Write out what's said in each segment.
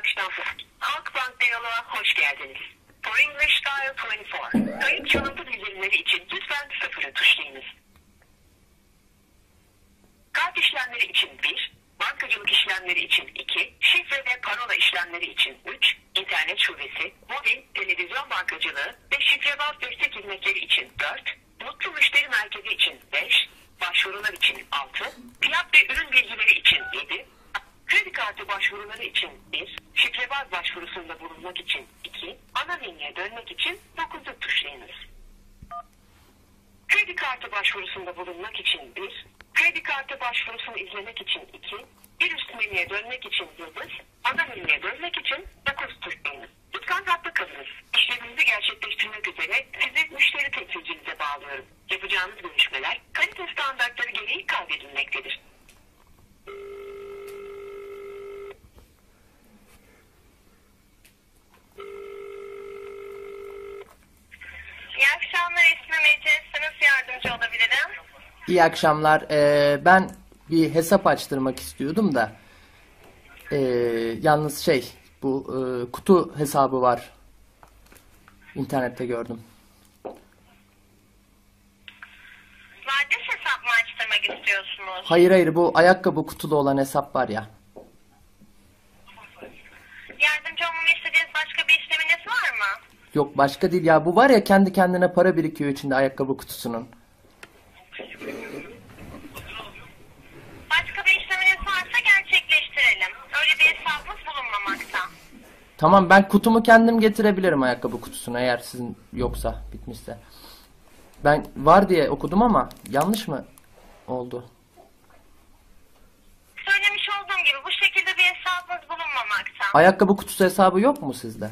akşamlar. Halkbank Diyaloğa hoş geldiniz. For English Dial 24. Kayıt çalıntı bildirimleri için lütfen sıfırı tuşlayınız. Kart işlemleri için 1, bankacılık işlemleri için 2, şifre ve parola işlemleri için 3, internet şubesi, mobil, televizyon bankacılığı ve şifrebaz destek hizmetleri için 4, mutlu müşteri merkezi için 5, başvurular için 6, fiyat ve ürün bilgileri için 7, kredi kartı başvuruları için 1, şifrebaz başvurusunda bulunmak için 2, ana menüye dönmek için 9'u tuşlayınız. Kredi kartı başvurusunda bulunmak için 1, kredi kartı başvurusunu izlemek için 2, bir üst menüye dönmek için yıldız, ana menüye dönmek için 9 tuşlayınız. Lütfen hatta kalınız. İşleminizi gerçekleştirmek üzere sizi müşteri temsilcinize bağlıyorum. Yapacağınız görüşmeler kalite standartları gereği kaydedilmektedir. İyi akşamlar ismim Ece. Nasıl yardımcı olabilirim? İyi akşamlar. Ee, ben bir hesap açtırmak istiyordum da. Ee, yalnız şey, bu e, kutu hesabı var. İnternette gördüm. Vades hesap mı açtırmak istiyorsunuz? Hayır hayır bu ayakkabı kutulu olan hesap var ya. Yardımcı olmamı istediğiniz başka bir işleminiz var mı? Yok başka değil ya bu var ya kendi kendine para birikiyor içinde ayakkabı kutusunun. Başka bir işleminiz varsa gerçekleştirelim. Öyle bir hesabımız bulunmamakta. Tamam ben kutumu kendim getirebilirim ayakkabı kutusuna eğer sizin yoksa bitmişse. Ben var diye okudum ama yanlış mı oldu? Söylemiş olduğum gibi bu şekilde bir hesabımız bulunmamakta. Ayakkabı kutusu hesabı yok mu sizde?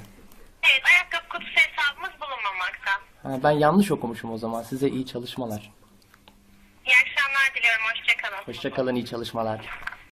Evet ayakkabı kutusu hesabımız bulunmamakta. Ha, ben yanlış okumuşum o zaman. Size iyi çalışmalar. İyi akşamlar diliyorum. Hoşçakalın. Hoşçakalın iyi çalışmalar.